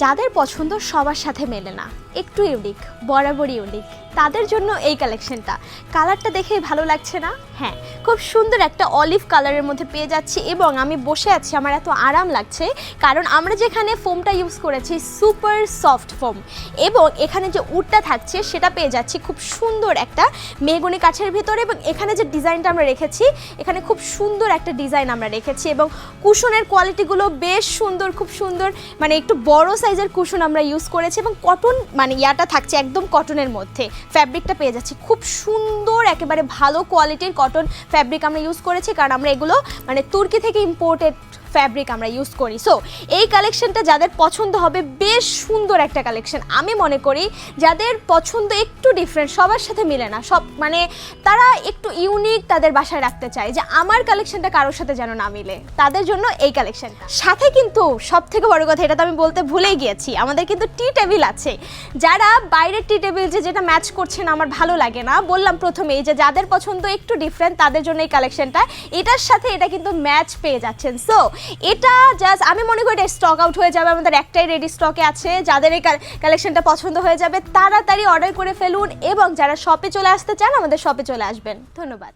যাদের পছন্দ সবার সাথে মেলে না। একটু ইউনিক বরাবরই ইউনিক তাদের জন্য এই কালেকশনটা কালারটা দেখেই ভালো লাগছে না? হ্যাঁ খুব সুন্দর একটা অলিভ কালারের মধ্যে পেয়ে যাচ্ছি এবং আমি বসে আছি, আমার এত আরাম লাগছে, কারণ আমরা যেখানে ফোমটা ইউজ করেছি সুপার সফট ফোম এবং এখানে যে উডটা থাকছে, সেটা পেয়ে যাচ্ছি খুব সুন্দর একটা মেগুনি কাঠের ভিতরে এবং এখানে যে ডিজাইনটা আমরা রেখেছি, এখানে খুব সুন্দর একটা ডিজাইন আমরা রেখেছি এবং কুশনের কোয়ালিটিগুলো বেশ সুন্দর, খুব সুন্দর মানে একটু বড় সাইজের কুশন আমরা ইউজ করেছি এবং কটন মানে ইয়াটা থাকছে একদম কটনের মধ্যে ফ্যাব্রিকটা পেয়ে যাচ্ছি, খুব সুন্দর, একেবারে ভালো কোয়ালিটির কটন ফ্যাব্রিক আমরা ইউজ করেছি কারণ আমরা এগুলো মানে তুর্কি থেকে ইম্পোর্টেড ফ্যাব্রিক আমরা ইউজ করি। সো এই কালেকশনটা যাদের পছন্দ হবে, বেশ সুন্দর একটা কালেকশন আমি মনে করি যাদের পছন্দ একটু ডিফারেন্ট সবার সাথে মিলে না। সব মানে তারা একটু ইউনিক তাদের বাসায় রাখতে চায় যে আমার কালেকশনটা কারোর সাথে যেন না মিলে। তাদের জন্য এই কালেকশনটা সাথে কিন্তু সব থেকে বড় কথা, এটা তো আমি বলতে ভুলেই গিয়েছি, আমাদের কিন্তু টি টেবিল আছে। যারা বাইরের টি টেবিল যে যেটা ম্যাচ করছে না আমার ভালো লাগে না। বললাম প্রথমেই যে যাদের পছন্দ একটু ডিফারেন্ট তাদের জন্য এই কালেকশনটা এটার সাথে এটা কিন্তু ম্যাচ পেয়ে যাচ্ছেন। সো এটা জাস্ট আমি মনে করি এটা স্টক আউট হয়ে যাবে। আমাদের একটাই রেডি স্টকে আছে। যাদের এই কালেকশনটা পছন্দ হয়ে যাবে, তাড়াতাড়ি অর্ডার করে ফেলুন এবং যারা শপে চলে আসতে চান, আমাদের শপে চলে আসবেন। ধন্যবাদ।